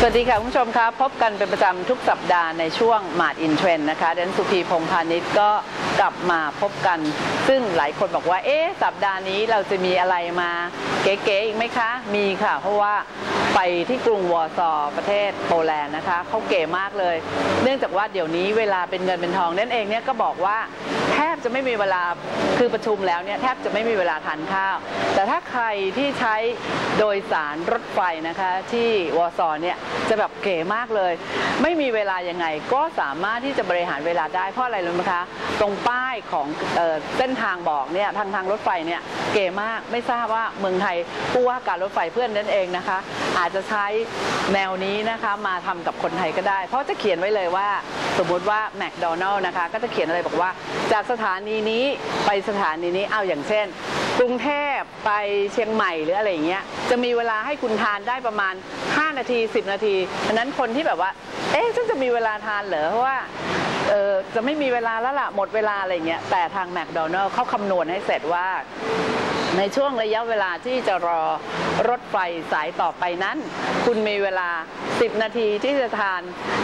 สวัสดีค่ะ คุณผู้ชมครับ พบกันเป็นประจำทุกสัปดาห์ในช่วงมาดอินเทรนนะคะเดนสุพีพงพาณิชย์ก็ กลับมาพบกัน ซึ่งหลายคนบอกว่า เอ๊ะ สัปดาห์นี้เราจะมีอะไรมาเก๋ๆอีกไหมคะ มีค่ะ เพราะว่าไปที่กรุงวอร์ซอประเทศโปแลนด์นะคะเขาเก๋มากเลย เนื่องจากว่าเดี๋ยวนี้เวลาเป็นเงินเป็นทองนั่นเองเนี่ยก็บอกว่าแทบจะไม่มีเวลาคือประชุมแล้วเนี่ยแทบจะไม่มีเวลาทานข้าว แต่ถ้าใครที่ใช้โดยสารรถไฟนะคะที่วอร์ซอเนี่ยจะแบบเก๋มากเลย ไม่มีเวลายังไงก็สามารถที่จะบริหารเวลาได้เพราะอะไรรู้ไหมคะ ตรงป้ายของเออเส้นทางบอกเนี่ยทางทางรถไฟเนี่ยเก๋มากไม่ทราบว่าเมืองไทยผู้ว่าการรถไฟเพื่อนนั่นเองนะคะ อาจจะใช้แนวนี้นะคะมาทำกับคนไทยก็ได้ เพราะจะเขียนไว้เลยว่า สมมุติว่าแมคโดนัลล์นะคะก็จะเขียนอะไรบอกว่า จากสถานีนี้ไปสถานีนี้เอาอย่างเช่น กรุงเทพไปเชียงใหม่หรืออะไรอย่างเงี้ยจะมีเวลาให้คุณทานได้ประมาณ 5 นาที 10 นาทีดังนั้นคนที่แบบว่า เอ๊ะฉันจะมีเวลาทานเหรอเพราะว่า เออจะไม่มีเวลาแล้วล่ะหมดเวลาอะไรเงี้ยแต่ทางแมคโดนัลล์เขาคำนวณให้เสร็จว่า ในช่วงระยะเวลาที่จะรอรถไฟสายต่อไปนั้น คุณมีเวลา 10 นาทีที่จะทาน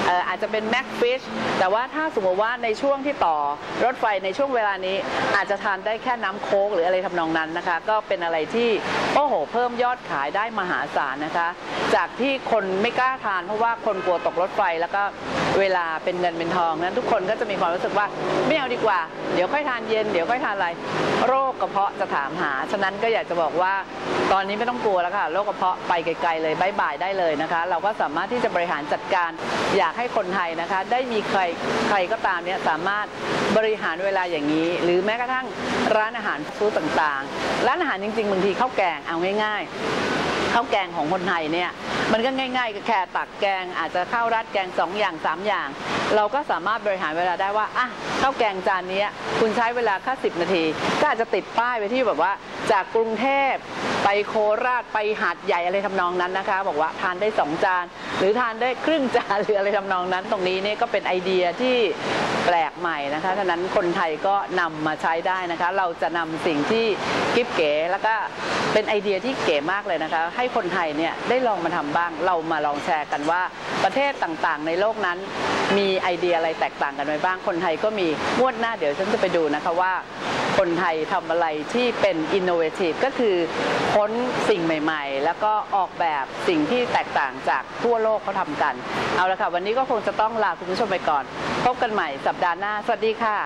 อออาจจะเป็นแม็กฟิชแต่ว่าถ้าสมมติว่าในช่วงที่ต่อรถไฟในช่วงเวลานี้อาจจะทานได้แค่น้ำโค้กหรืออะไรทำนองนั้นนะคะ ก็เป็นอะไรที่โอ้โห เพิ่มยอดขายได้มหาศาลนะคะ จากที่คนไม่กล้าทานเพราะว่าคนกลัวตกรถไฟแล้วก็เวลาเป็นเงินเป็นทองนั้นทุกคนก็จะมีความรู้สึกว่าไม่เอาดีกว่า เดี๋ยวค่อยทานเย็นเดี๋ยวค่อยทานอะไร โรคกระเพาะจะถามหาฉะนั้นนั่นก็อยากจะบอกว่าตอนนี้ไม่ต้องกลัวแล้วค่ะโรคกระเพาะไปไกลๆเลยบายบายได้เลยนะคะ เราก็สามารถที่จะบริหารจัดการอยากให้คนไทยนะคะ ได้มีใครใครก็ตามเนี่ยสามารถบริหารเวลาอย่างนี้ หรือแม้กระทั่งร้านอาหารฟู้ดต่างๆ ร้านอาหารจริงๆบางทีข้าวแกงเอาง่าย ๆข้าวแกงของคนไทยเนี่ยมันก็ง่ายๆก็แค่ตักแกง อาจจะข้าวราดแกง 2 อย่าง 3 อย่าง เราก็สามารถบริหารเวลาได้ว่าอะข้าวแกงจานนี้คุณใช้เวลาแค่10นาที ก็อาจจะติดป้ายไปที่แบบว่า จากกรุงเทพไปโคราชไปหาดใหญ่อะไรทำนองนั้นนะคะ บอกว่าทานได้ 2 จาน หรือทานได้ครึ่งจานหรืออะไรทำนองนั้น ตรงนี้เนี่ยก็เป็นไอเดียที่แปลกใหม่นะคะฉะนั้นคนไทยก็นำมาใช้ได้นะคะ เราจะนำสิ่งที่กิ๊บเก๋แล้วก็เป็นไอเดียที่เก๋มากเลยนะคะ ให้คนไทยเนี่ยได้ลองมาทำบ้าง เรามาลองแชร์กันว่าประเทศต่างๆ ในโลกนั้น มีไอเดียอะไรแตกต่างกันไหมบ้าง คนไทยก็มีงวดหน้าเดี๋ยวฉันจะไปดูนะคะว่า คนไทยทำอะไรที่เป็นอินโนเวทีฟก็คือค้นสิ่งใหม่ ๆ แล้วก็ออกแบบสิ่งที่แตกต่างจากทั่วโลกเขาทำกัน เอาละค่ะ วันนี้ก็คงจะต้องลาคุณผู้ชมไปก่อน พบกันใหม่สัปดาห์หน้า สวัสดีค่ะ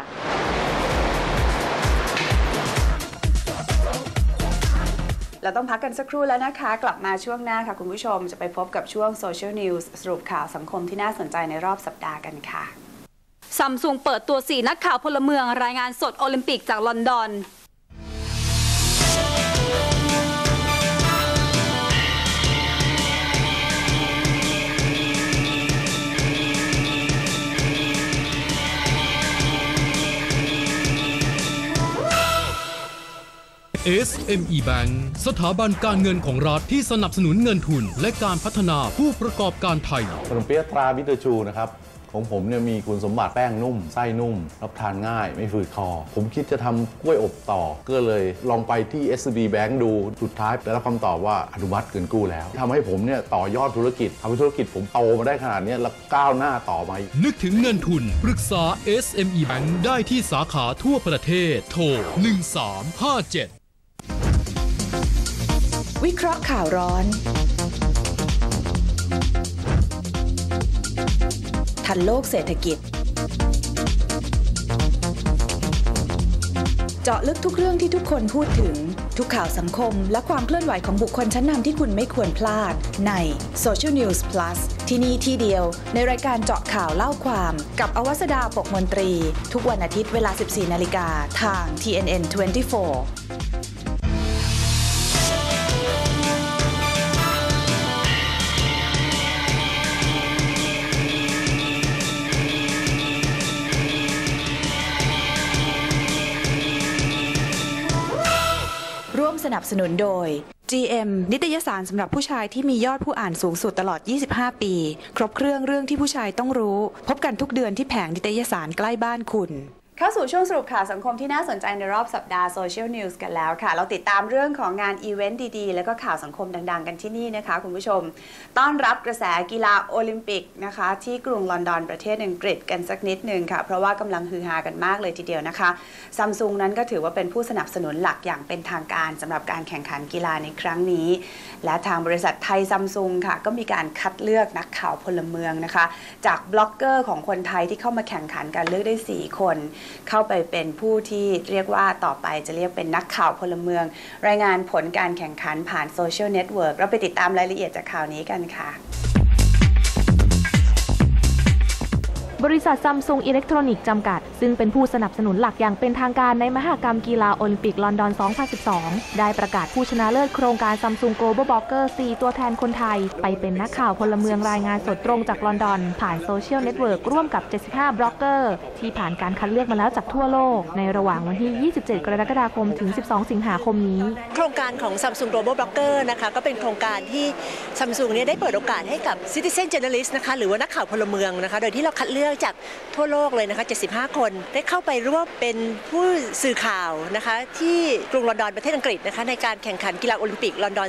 เราต้องพักกันสักครู่แล้วนะคะ กลับมาช่วงหน้าค่ะ คุณผู้ชมจะไปพบกับช่วง Social News สรุปข่าวสังคมที่น่าสนใจในรอบสัปดาห์กันค่ะ ซัมซุงเปิดตัว 4 นักข่าวพลเมืองรายงานสดโอลิมปิกจากลอนดอน SME Bank สถาบันการเงินของรัฐที่สนับสนุนเงินทุน และการพัฒนาผู้ประกอบการไทยขนมเปี๊ยะตราบิเตอร์ชูนะครับ ของผมเนี่ยมีคุณสมบัติแป้งนุ่ม ไส้นุ่ม รับทานง่าย ไม่ฝืดคอ ผมคิดจะทำกล้วยอบต่อ ก็เลยลองไปที่ SCB Bank ดู สุดท้ายได้รับคำตอบว่าอนุมัติเกินกู้แล้วทำให้ผมเนี่ยต่อยอดธุรกิจทำให้ธุรกิจผมโตมาได้ขนาดเนี้ยแล้วก้าวหน้าต่อมาอีกนึกถึงเงินทุนปรึกษา SME Bank ได้ที่สาขาทั่วประเทศ โทร 1357 วิเคราะห์ข่าวร้อน ทันโลกเศรษฐกิจ เจาะลึกทุกเรื่องที่ทุกคนพูดถึง ทุกข่าวสังคม และความเคลื่อนไหวของบุคคลชั้นนำที่คุณไม่ควรพลาด ใน Social News Plus ที่นี่ที่เดียว ในรายการเจาะข่าวเล่าความ กับอวสดาปกมนตรี ทุกวันอาทิตย์เวลา 14 นาฬิกาทาง TNN 24 นับสนุนโดย GM นิตยสารสำหรับผู้ชายที่มียอดผู้อ่านสูงสุดตลอด 25 ปี ครบเครื่องเรื่องที่ผู้ชายต้องรู้ พบกันทุกเดือนที่แผงนิตยสารใกล้บ้านคุณ เข้าสู่ช่วงสรุปข่าวสังคมที่น่าสนใจในรอบสัปดาห์โซเชียลนิวส์กันแล้วค่ะ เราติดตามเรื่องของงานอีเวนต์ดีๆ แล้วก็ข่าวสังคมดังๆ กันที่นี่นะคะ คุณผู้ชม ต้อนรับกระแสกีฬาโอลิมปิกนะคะ ที่กรุงลอนดอนประเทศอังกฤษกันสักนิดหนึ่งค่ะ เพราะว่ากำลังฮือฮากันมากเลยทีเดียวนะคะซัมซุงนั้นก็ถือว่าเป็นผู้สนับสนุนหลักอย่างเป็นทางการสำหรับการแข่งขันกีฬาในครั้งนี้ และทางบริษัทไทยซัมซุงค่ะ ก็มีการคัดเลือกนักข่าวพลเมืองนะคะ จากบล็อกเกอร์ของคนไทยที่เข้ามาแข่งขันการเลือกได้ 4 คนเข้าไปเป็นผู้ที่เรียกว่าต่อไปจะเรียกเป็นนักข่าวพลเมือง รายงานผลการแข่งขันผ่านโซเชียลเน็ตเวิร์กเราไปติดตามรายละเอียดจากข่าวนี้กันค่ะ บริษัทซัมซุงอิเล็กทรอนิกส์จำกัด ซึ่งเป็นผู้สนับสนุนหลักอย่างเป็นทางการในมหกรรมกีฬาโอลิมปิกลอนดอน 2012 ได้ประกาศผู้ชนะเลิศโครงการซัมซุง Global Blogger 4ตัวแทนคนไทย ไปเป็นนักข่าวพลเมืองรายงานสดตรงจากลอนดอน ผ่านโซเชียลเน็ตเวิร์กร่วมกับ 75 บล็อกเกอร์ ที่ผ่านการคัดเลือกมาแล้วจากทั่วโลก ในระหว่างวันที่ 27 กรกฎาคมถึง 12 สิงหาคมนี้ โครงการของ Samsung Global Blogger นะคะก็เป็นโครงการที่ Samsung เนี่ยได้เปิดโอกาสให้กับ Citizen Journalist นะคะหรือว่านักข่าวพลเมืองนะคะโดยที่เราคัดเลือกจากทั่วโลกเลยนะคะ 75 คน ได้เข้าไปร่วมเป็นผู้สื่อข่าวนะคะ ที่กรุงลอนดอนประเทศอังกฤษนะคะในการแข่งขันกีฬาโอลิมปิกลอนดอน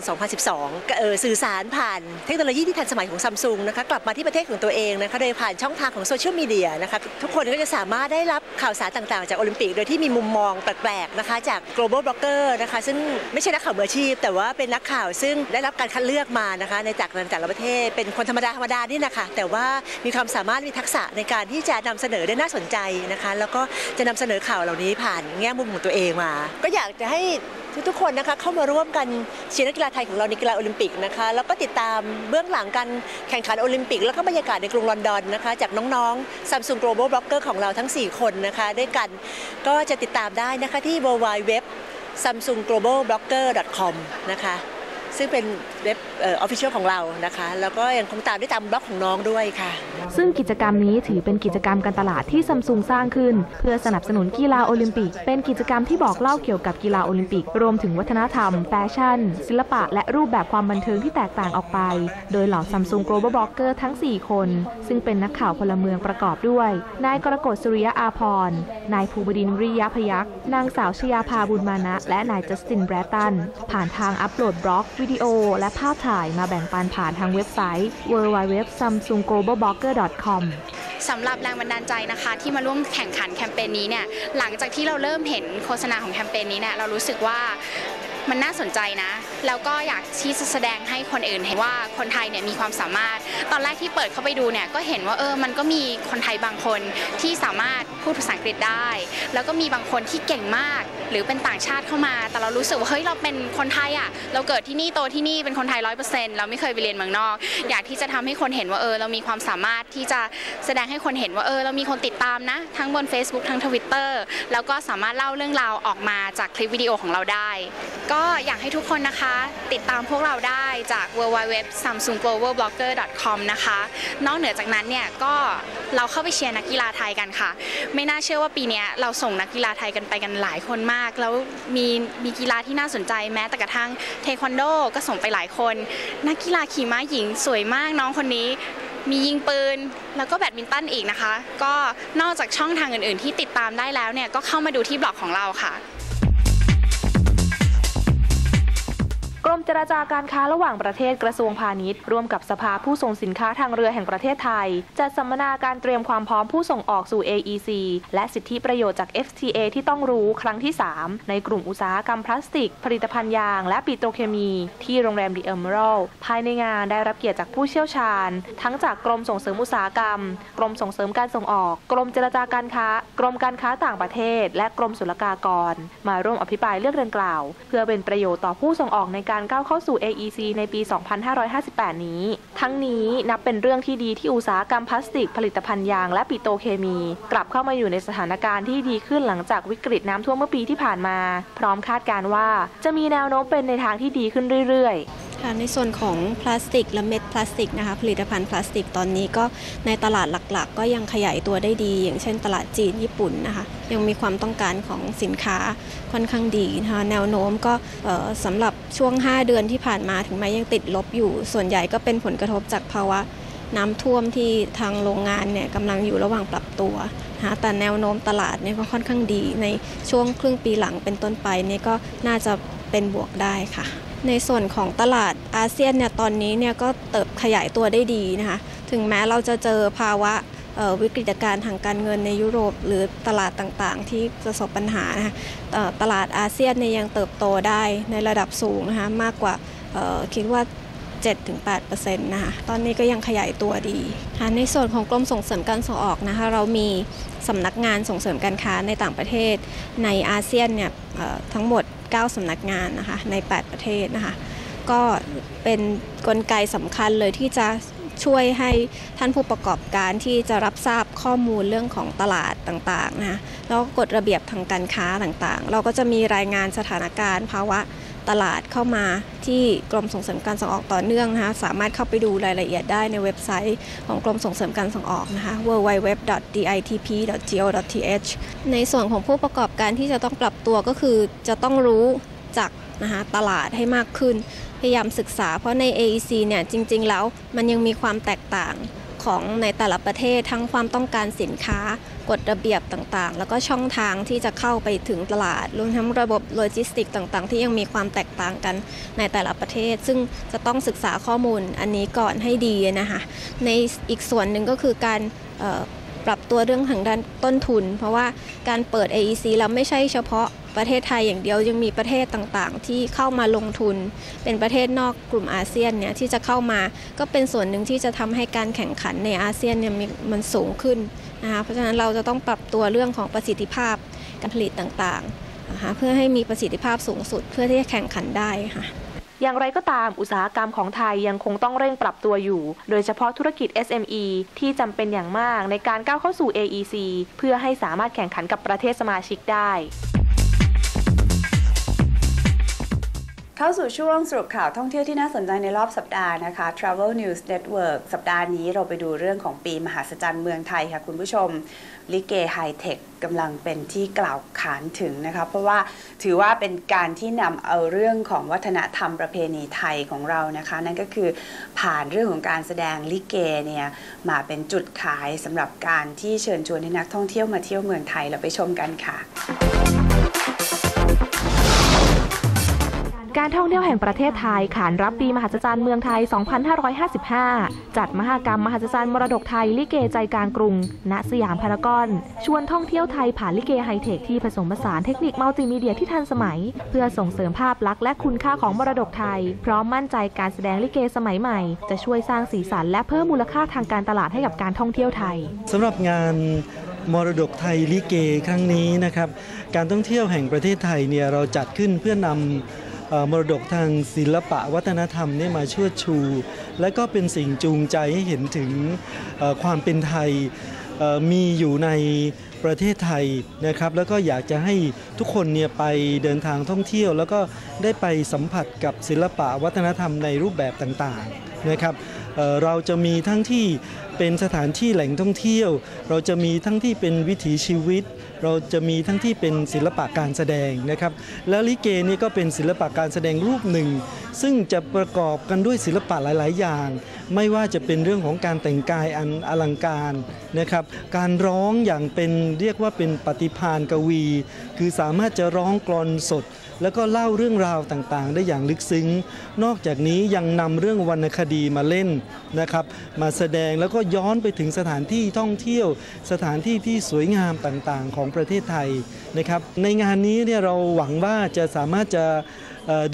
2012เออสื่อสารผ่านเทคโนโลยีที่ทันสมัยของ Samsung นะคะกลับมาที่ประเทศของตัวเองนะคะโดยผ่านช่องทางของโซเชียลมีเดียนะคะทุกคนก็จะสามารถได้รับข่าวสารต่างๆ จากโอลิมปิก โดยที่มีมุมมองแปลกๆนะคะจาก global blogger นะคะซึ่งไม่ใช่นักข่าวมืออาชีพ แต่ว่าเป็นนักข่าวซึ่งได้รับการคัดเลือกมานะคะในจากแต่ละประเทศเป็นคนธรรมดาธรรมดานี่นะคะแต่ว่ามีความสามารถมีทักษะในการที่จะนำเสนอได้น่าสนใจนะคะ แล้วก็จะนำเสนอข่าวเหล่านี้ผ่านแง่มุมของตัวเองมา ก็อยากจะให้ทุกๆคนนะคะเข้ามาร่วมกันเชียร์นักกีฬาไทยของเราในกีฬาโอลิมปิกนะคะแล้วก็ติดตามเบื้องหลังการแข่งขันโอลิมปิก แล้วก็บรรยากาศในกรุงลอนดอนนะคะจากน้องๆ Samsung Global Blogger ของเราทั้ง 4 คนนะคะด้วยกันก็จะติดตามได้นะคะที่ w w w samsungglobalblogger.com นะคะ ซึ่งเป็นเว็บออ official ของเรานะคะ แล้วก็ยังคงตามได้ตามบล็อกของน้องด้วยค่ะ ซึ่งกิจกรรมนี้ถือเป็นกิจกรรมการตลาดที่ซัมซุงสร้างขึ้น เพื่อสนับสนุนกีฬาโอลิมปิก เป็นกิจกรรมที่บอกเล่าเกี่ยวกับกีฬาโอลิมปิก รวมถึงวัฒนธรรม แฟชั่น ศิลปะ และรูปแบบความบันเทิงที่แตกต่างออกไป โดยเหล่าซัมซุง Global Blogger ทั้ง 4 คน ซึ่งเป็นนักข่าวพลเมืองประกอบด้วย นายกรกฎสุริยะอาพรนายภูบดินริยะพยักษ์นางสาวชยาภาบุญมานะ และนายจัสตินแบรตันผ่านทางอัปโหลดบล็อกวิดีโอและภาพถ่ายมาแบ่งปันผ่านทางเว็บไซต์ www.samsungglobalblogger.com สำหรับแรงบันดาลใจนะคะที่มาร่วมแข่งขันแคมเปญนี้เนี่ยหลังจากที่เราเริ่มเห็นโฆษณาของแคมเปญนี้เนี่ยเรารู้สึกว่า มันน่าสนใจนะ แล้วก็อยากที่จะแสดงให้คนอื่นเห็นว่าคนไทยเนี่ยมีความสามารถ ตอนแรกที่เปิดเข้าไปดูเนี่ยก็เห็นว่าเออมันก็มีคนไทยบางคนที่สามารถพูดภาษาอังกฤษได้ แล้วก็มีบางคนที่เก่งมาก หรือเป็นต่างชาติเข้ามา แต่เรารู้สึกว่าเฮ้ยเราเป็นคนไทยอะเราเกิดที่นี่โตที่นี่เป็นคนไทยร้อยเปอร์เซ็นต์เราไม่เคยไปเรียนเมืองนอก อยากที่จะทำให้คนเห็นว่าเออเรามีความสามารถที่จะแสดงให้คนเห็นว่าเออเรามีคนติดตามนะ ทั้งบน Facebook ทั้ง Twitter แล้วก็สามารถเล่าเรื่องราวออกมาจากคลิปวิดีโอของเราได้ ก็็อยากให้ทุกคนนะคะ ติดตามพวกเราได้จาก www.samsungglobalblogger.com นะคะ นอกเหนือจากนั้นเนี่ยก็เราเข้าไปเชียร์นักกีฬาไทยกันค่ะ ไม่น่าเชื่อว่าปีนี้เราส่งนักกีฬาไทยกันไปกันหลายคนมาก แล้วมีมีกีฬาที่น่าสนใจแม้แต่กระทั่งเทควันโดก็ส่งไปหลายคน นักกีฬาขี่ม้าหญิงสวยมากน้องคนนี้มียิงปืน แล้วก็แบดมินตันอีกนะคะ ก็นอกจากช่องทางอื่น ๆ ที่ติดตามได้แล้วเนี่ยก็เข้ามาดูที่บล็อกของเราค่ะ รมเจรจาการค้าระหว่างประเทศกระทรวงพาณิชย์ ร่วมกับสภาผู้ส่งสินค้าทางเรือแห่งประเทศไทย จัดสัมมนาการเตรียมความพร้อมผู้ส่งออกสู่ AEC และสิทธิประโยชน์จาก FTA ที่ต้องรู้ครั้งที่ 3 ในกลุ่มอุตสาหกรรมพลาสติก ผลิตภัณฑ์ยาง และปิโตรเคมี ที่โรงแรมดีเอเมอรัลภายในงานได้รับเกียรติจากผู้เชี่ยวชาญ ทั้งจากกรมส่งเสริมอุตสาหกรรม กรมส่งเสริมการส่งออก กรมเจรจาการค้า กรมการค้าต่างประเทศ และกรมศุลกากร มาร่วมอภิปรายเรื่องดังกล่าว เพื่อเป็นประโยชน์ต่อผู้ส่งออกในการก้าวเข้าสู่ AEC ในปี 2558 นี้ ทั้งนี้นับเป็นเรื่องที่ดีที่อุตสาหกรรมพลาสติก ผลิตภัณฑ์ยางและปิโตเคมี กลับเข้ามาอยู่ในสถานการณ์ที่ดีขึ้นหลังจากวิกฤตน้ำท่วมเมื่อปีที่ผ่านมา พร้อมคาดการณ์ว่า จะมีแนวโน้มเป็นในทางที่ดีขึ้นเรื่อยๆ ค่ะในส่วนของพลาสติกและเม็ดพลาสติกนะคะผลิตภัณฑ์พลาสติกตอนนี้ก็ในตลาดหลักๆ ก็ยังขยายตัวได้ดี อย่างเช่นตลาดจีนญี่ปุ่นนะคะยังมีความต้องการของสินค้าค่อนข้างดีนะคะแนวโน้มก็สำหรับช่วง 5 เดือนที่ผ่านมาถึงแม้ยังติดลบอยู่ ส่วนใหญ่ก็เป็นผลกระทบจากภาวะน้ำท่วมที่ทางโรงงานเนี่ยกำลังอยู่ระหว่างปรับตัวนะคะแต่แนวโน้มตลาดเนี่ยก็ค่อนข้างดี ในช่วงครึ่งปีหลังเป็นต้นไปเนี่ยก็น่าจะเป็นบวกได้ค่ะ ในส่วนของตลาดอาเซียนเนี่ยตอนนี้เนี่ยก็เติบขยายตัวได้ดีนะคะ ถึงแม้เราจะเจอภาวะวิกฤตการณ์ทางการเงินในยุโรป หรือตลาดต่างๆ ที่ประสบปัญหานะคะตลาดอาเซียนเนี่ยยังเติบโตได้ในระดับสูงนะคะมากกว่าเอ่อคิดว่า 7-8%นะคะตอนนี้ก็ยังขยายตัวดีค่ะในส่วนของกรมส่งเสริมการส่งออกนะคะเรามีสำนักงานส่งเสริมการค้าในต่างประเทศในอาเซียนเนี่ยทั้งหมด 9 สำนักงานนะคะใน 8 ประเทศนะคะก็เป็นกลไกสำคัญเลยที่จะช่วยให้ท่านผู้ประกอบการที่จะรับทราบข้อมูลเรื่องของตลาดต่างๆนะคะแล้วก็กฎระเบียบทางการค้าต่างๆ เราก็จะมีรายงานสถานการณ์ภาวะ ตลาดเข้ามาที่กรมส่งเสริมการส่งออกต่อเนื่องนะคะสามารถเข้าไปดูรายละเอียดได้ในเว็บไซต์ของกรมส่งเสริมการส่งออกนะคะ www.ditp.go.th ในส่วนของผู้ประกอบการที่จะต้องปรับตัวก็คือจะต้องรู้จักนะคะตลาดให้มากขึ้น พยายามศึกษาเพราะใน AEC เนี่ยจริง ๆ แล้วมันยังมีความแตกต่าง ของในแต่ละประเทศทั้งความต้องการสินค้ากฎระเบียบต่างๆ แล้วก็ช่องทางที่จะเข้าไปถึงตลาด รวมทั้งระบบโลจิสติกต่างๆ ที่ยังมีความแตกต่างกันในแต่ละประเทศ ซึ่งจะต้องศึกษาข้อมูลอันนี้ก่อนให้ดีนะคะในอีกส่วนหนึ่งก็คือการปรับตัวเรื่องทางด้านต้นทุน เพราะว่าการเปิด AEC แล้วไม่ใช่เฉพาะ ประเทศไทยอย่างเดียวยังมีประเทศต่างๆ ที่เข้ามาลงทุน เป็นประเทศนอกกลุ่มอาเซียนเนี่ยที่จะเข้ามาก็เป็นส่วนหนึ่งที่จะทำให้การแข่งขันในอาเซียนเนี่ยมีมันสูงขึ้นนะคะเพราะฉะนั้นเราจะต้องปรับตัวเรื่องของประสิทธิภาพการผลิตต่างๆนะคะเพื่อให้มีประสิทธิภาพสูงสุดเพื่อที่จะแข่งขันได้ค่ะอย่างไรก็ตามอุตสาหกรรมของไทยยังคงต้องเร่งปรับตัวอยู่ โดยเฉพาะธุรกิจ SME ที่จำเป็นอย่างมากในการก้าวเข้าสู่ AEC เพื่อให้สามารถแข่งขันกับประเทศสมาชิกได้ เข้าสู่ช่วงสรุปข่าวท่องเที่ยวที่น่าสนใจในรอบสัปดาห์นะคะ Travel News Network สัปดาห์นี้เราไปดูเรื่องของปีมหาศจรรย์เมืองไทยค่ะคุณผู้ชม ลิเกไฮเทคกำลังเป็นที่กล่าวขานถึงนะคะ เพราะว่าถือว่าเป็นการที่นำเอาเรื่องของวัฒนธรรมประเพณีไทยของเรานะคะ นั่นก็คือผ่านเรื่องของการแสดงลิเกเนี่ยมาเป็นจุดขายสำหรับการที่เชิญชวนให้นักท่องเที่ยวมาเที่ยวเมืองไทยเราไปชมกันค่ะ การท่องเที่ยวแห่งประเทศไทยขานรับปีมหัศจรรย์เมืองไทย 2555 จัดมหกรรมมหัศจรรย์มรดกไทยลิเกใจกลางกรุง ณ สยามพารากอน ชวนท่องเที่ยวไทยผ่านลิเกไฮเทคที่ผสมผสานเทคนิคมัลติมีเดียที่ทันสมัย เพื่อส่งเสริมภาพลักษณ์และคุณค่าของมรดกไทย พร้อมมั่นใจการแสดงลิเกสมัยใหม่ จะช่วยสร้างสีสันและเพิ่มมูลค่าทางการตลาดให้กับการท่องเที่ยวไทยสำหรับงานมรดกไทยลิเกครั้งนี้นะครับ การท่องเที่ยวแห่งประเทศไทยเนี่ยเราจัดขึ้นเพื่อนำเอ่อ มรดกทางศิลปะวัฒนธรรมเนี่ยมาช่วยชู และก็เป็นสิ่งจูงใจให้เห็นถึงความเป็นไทยมีอยู่ในประเทศไทยนะครับแล้วก็อยากจะให้ทุกคนเนี่ยไปเดินทางท่องเที่ยว แล้วก็ได้ไปสัมผัสกับศิลปะวัฒนธรรมในรูปแบบต่างๆนะครับเเราจะมีทั้งที่เป็นสถานที่แหล่งท่องเที่ยว เราจะมีทั้งที่เป็นวิถีชีวิต เราจะมีทั้งที่เป็นศิลปะการแสดงนะครับ แล้วลิเกนี่ก็เป็นศิลปะการแสดงรูปหนึ่ง ซึ่งจะประกอบกันด้วยศิลปะหลาย ๆ อย่าง ไม่ว่าจะเป็นเรื่องของการแต่งกายอันอลังการนะครับ การร้องอย่างเป็นเรียกว่าเป็นปฏิพานกวี คือสามารถจะร้องกลอนสด แล้วก็เล่าเรื่องราวต่างๆ ได้อย่างลึกซึ้ง นอกจากนี้ยังนำเรื่องวรรณคดีมาเล่นนะครับ มาแสดงแล้วก็ย้อนไปถึงสถานที่ท่องเที่ยว สถานที่ที่สวยงามต่างๆ ของประเทศไทยนะครับ ในงานนี้เนี่ยเราหวังว่าจะสามารถจะ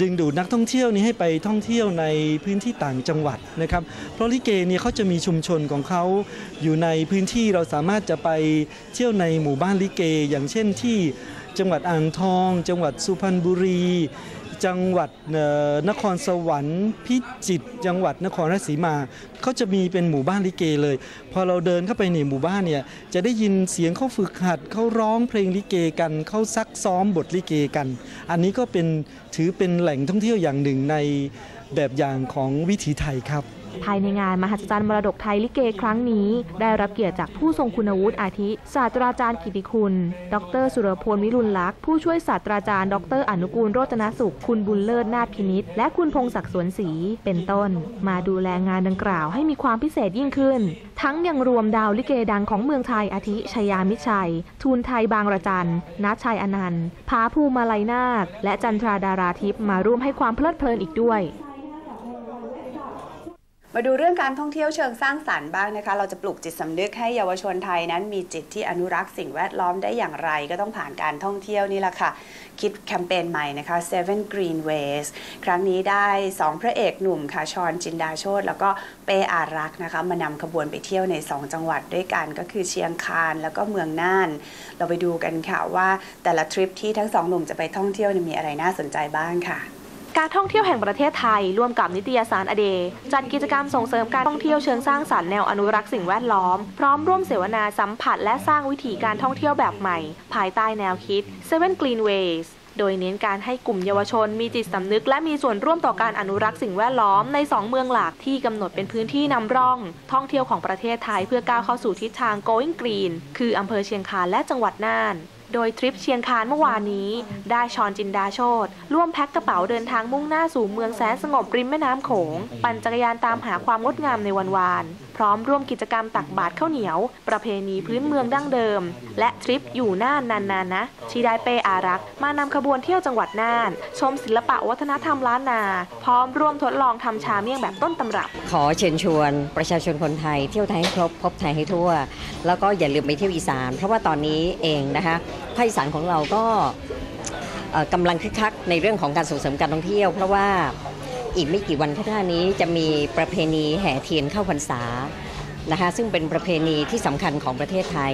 ดึงดูดนักท่องเที่ยวนี้ให้ไปท่องเที่ยวในพื้นที่ต่างจังหวัดนะครับ เพราะลิเกเนี่ยเขาจะมีชุมชนของเขาอยู่ในพื้นที่เราสามารถจะไปเที่ยวในหมู่บ้านลิเก อย่างเช่นที่ จังหวัดอ่างทอง จังหวัดสุพรรณบุรี จังหวัดนครสวรรค์พิจิตรจังหวัดนครราชสีมาเขาจะมีเป็นหมู่บ้านลิเกเลย พอเราเดินเข้าไปในหมู่บ้านเนี่ยจะได้ยินเสียงเขาฝึกหัดเขาร้องเพลงลิเกกันเขาซักซ้อมบทลิเกกัน อันนี้ก็เป็นถือเป็นแหล่งท่องเที่ยวอย่างหนึ่งในแบบอย่างของวิถีไทยครับ ภายในงานมหัศจรรย์มรดกไทยลิเกครั้งนี้ ได้รับเกียรติจากผู้ทรงคุณวุฒิอาทิ ศาสตราจารย์กิติคุณ ดร สุรพลวิรุณลักษ์ผู้ช่วยศาสตราจารย์ ดร อนุกูลโรจนสุข คุณบุญเลิศนาถพินิษและคุณพงศักดิ์สวนศรีเป็นต้น มาดูแลงานดังกล่าวให้มีความพิเศษยิ่งขึ้น ทั้งยังรวมดาวลิเกดังของเมืองไทยอาทิชยามิชัย ทูลไทยบางระจันนัชชัยอนันต์พาภูมาลัยนาคและจันทราดาราทิพย์มาร่วมให้ความเพลิดเพลินอีกด้วย มาดูเรื่องการท่องเที่ยวเชิงสร้างสารรค์บ้างนะคะ เราจะปลุกจิตสำนึกให้เยาวชนไทยนั้นมีจิตที่อนุรักษ์สิ่งแวดล้อมได้อย่างไร ก็ต้องผ่านการท่องเที่ยวนี่แหละค่ะ คิดแคมเปญใหม่นะคะ Seven Green Ways ครั้งนี้ได้ 2 พระเอกหนุ่มค่ะชอนจินดาโชตแล้วก็เปอารักนะคะ มานำขบวนไปเที่ยวใน 2 จังหวัดด้วยกันก็คือเชียงคานแล้วก็เมืองน่าน เราไปดูกันค่ะว่าแต่ละทริปที่ทั้งสองหนุ่มจะไปท่องเที่ยวมีอะไรน่าสนใจบ้างค่ะ การท่องเที่ยวแห่งประเทศไทย ร่วมกับนิตยสารอเดย์จัดกิจกรรมส่งเสริมการท่องเที่ยวเชิงสร้างสรรค์แนวอนุรักษ์สิ่งแวดล้อม พร้อมร่วมเสวนาสัมผัสและสร้างวิถีการท่องเที่ยวแบบใหม่ ภายใต้แนวคิด Seven Green Ways โดยเน้นการให้กลุ่มเยาวชนมีจิตสำนึกและมีส่วนร่วมต่อการอนุรักษ์สิ่งแวดล้อมใน 2 เมืองหลักที่กำหนดเป็นพื้นที่นำร่อง ท่องเที่ยวของประเทศไทยเพื่อก้าวเข้าสู่ทิศทาง going green คืออำเภอเชียงคานและจังหวัดน่าน โดยทริปเชียงคานเมื่อวานนี้ ได้ชอนจินดาโชตร่วมแพ็คกระเป๋าเดินทางมุ่งหน้าสู่เมืองแสนสงบริมแม่น้ำโขง ปั่นจักรยานตามหาความงดงามในวันวานพร้อมร่วมกิจกรรมตักบาตรข้าวเหนียว ประเพณีพื้นเมืองดั้งเดิม และทริปอยู่น่านนานๆนะที่ได้เป้อารักษ์มานำขบวนเที่ยวจังหวัดน่าน ชมศิลปะวัฒนธรรมล้านนา พร้อมร่วมทดลองทำชาเมี่ยงแบบต้นตำรับ ขอเชิญชวนประชาชนคนไทยเที่ยวไทยให้ครบพบไทยให้ทั่ว แล้วก็อย่าลืมไปเที่ยวอีสาน เพราะว่าตอนนี้เองนะคะภาคอีสานของเราก็กำลังคึกคักในเรื่องของการส่งเสริมการท่องเที่ยว เพราะว่า อีกไม่กี่วันข้างหน้านี้จะมีประเพณีแห่เทียนเข้าพรรษานะคะซึ่งเป็นประเพณีที่สำคัญของประเทศไทย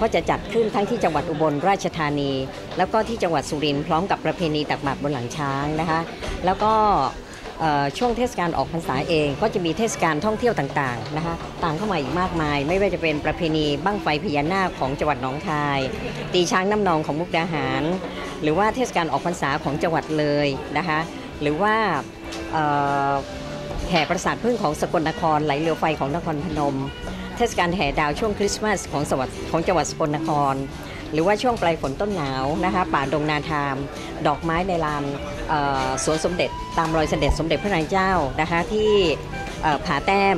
ก็จะจัดขึ้นทั้งที่จังหวัดอุบลราชธานี แล้วก็ที่จังหวัดสุรินทร์พร้อมกับประเพณีตักบาตรบนหลังช้างนะคะ แล้วก็ช่วงเทศกาลออกพรรษาเอง ก็จะมีเทศกาลท่องเที่ยวต่างๆนะคะต่างเข้ามาอีกมากมาย ไม่ว่าจะเป็นประเพณีบั้งไฟพญานาคของจังหวัดหนองคาย ตีช้างน้ำนองของมุกดาหาร หรือว่าเทศกาลออกพรรษาของจังหวัดเลยนะคะ หรือว่าแห่ประสาทพึ่งของสกลนครไหลเรือไฟของนครพนม เทศกาลแห่ดาวช่วงคริสต์มาสของจังหวัดของจังหวัดสกลนคร หรือว่าช่วงปลายฝนต้นหนาวนะคะป่าดงนาทาม ดอกไม้ในลานสวนสมเด็จ ตามรอยเสด็จสมเด็จพระนางเจ้านะคะที่ผาแต้ม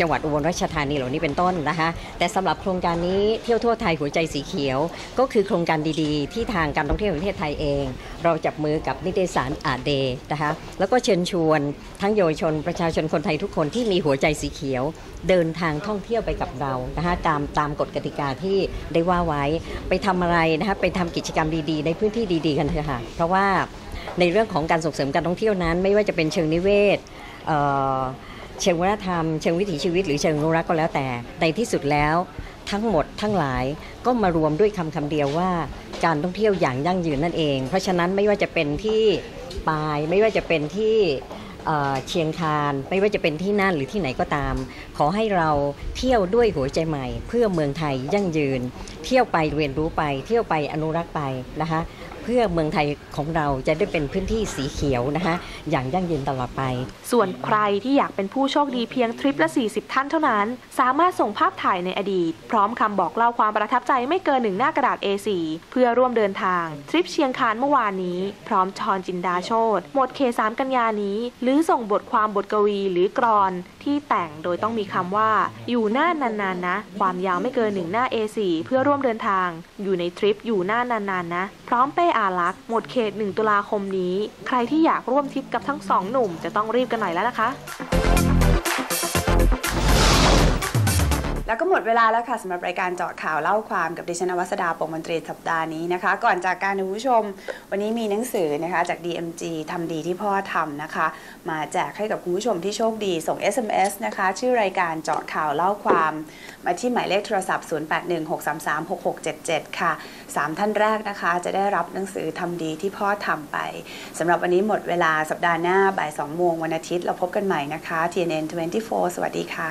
จังหวัดอุบลราชธานีเหล่านี้เป็นต้นนะคะแต่สำหรับโครงการนี้เที่ยวทั่วไทยหัวใจสีเขียว ก็คือโครงการดีๆ ที่ทางการท่องเที่ยวแห่งประเทศไทยเอง เราจับมือกับนิตยสารอาเดนะคะแล้วก็เชิญชวนทั้งเยาวชนประชาชนคนไทยทุกคนที่มีหัวใจสีเขียว เดินทางท่องเที่ยวไปกับเรานะคะตามตามกฎกติกาที่ได้ว่าไว้ไปทำอะไรนะคะไปทำกิจกรรมดีๆ ในพื้นที่ดีๆ กันเถอะค่ะเพราะว่าในเรื่องของการส่งเสริมการท่องเที่ยวนั้น ไม่ว่าจะเป็นเชิงนิเวศ เชิงวัฒนธรรม เชิงวิถีชีวิต หรือเชิงอนุรักษ์ก็แล้วแต่ ในที่สุดแล้วทั้งหมดทั้งหลายก็มารวมด้วยคำคำเดียวว่า การท่องเที่ยวอย่างยั่งยืนนั่นเอง เพราะฉะนั้นไม่ว่าจะเป็นที่ปายไม่ว่าจะเป็นที่เชียงคานไม่ว่าจะเป็นที่น่านหรือที่ไหนก็ตาม ขอให้เราเที่ยวด้วยหัวใจใหม่ เพื่อเมืองไทยยั่งยืน เที่ยวไปเรียนรู้ไป เที่ยวไปอนุรักษ์ไปนะคะ พื่อเมืองไทยของเราจะได้เป็นพื้นที่สีเขียวนะคะอย่างยั่งยืนตลอดไป ส่วนใครที่อยากเป็นผู้โชคดีเพียงทริปละ 40 ท่านเท่านั้น สามารถส่งภาพถ่ายในอดีต พร้อมคำบอกเล่าความประทับใจไม่เกินหนึ่งหน้ากระดาษ A4 เพื่อร่วมเดินทาง ทริปเชียงคานเมื่อวานนี้ พร้อมชอนจินดาโชตหมดเคสามกันยานี้ หรือส่งบทความบทกวีหรือกรอน ที่แต่งโดยต้องมีคำว่า อยู่หน้านานๆนะ ความยาวไม่เกินหนึ่งหน้า A4 เพื่อร่วมเดินทาง อยู่ในทริปอยู่หน้านานๆนะ พร้อมเป้อารักษ์หมดเขต 1 ตุลาคมนี้ ใครที่อยากร่วมทริปกับทั้งสองหนุ่มจะต้องรีบกันหน่อยแล้วนะคะ แล้วก็หมดเวลาแล้วค่ะสำหรับรายการเจาะข่าวเล่าความกับดิฉันอวัสดาปกมนตรีสัปดาห์นี้นะคะ ก่อนจากการคุณผู้ชม วันนี้มีหนังสือนะคะจาก DMG ทำดีที่พ่อทำนะคะ มาแจกให้กับคุณผู้ชมที่โชคดีส่ง SMS นะคะ ชื่อรายการเจาะข่าวเล่าความ มาที่หมายเลขโทรศัพท์ 0816336677 ค่ะ 3 ท่านแรกนะคะ จะได้รับหนังสือทำดีที่พ่อทำไปสำหรับวันนี้หมดเวลาสัปดาห์หน้าบ่าย2โมงวันอาทิตย์เราพบกันใหม่นะคะ TNN 24 สวัสดีค่ะ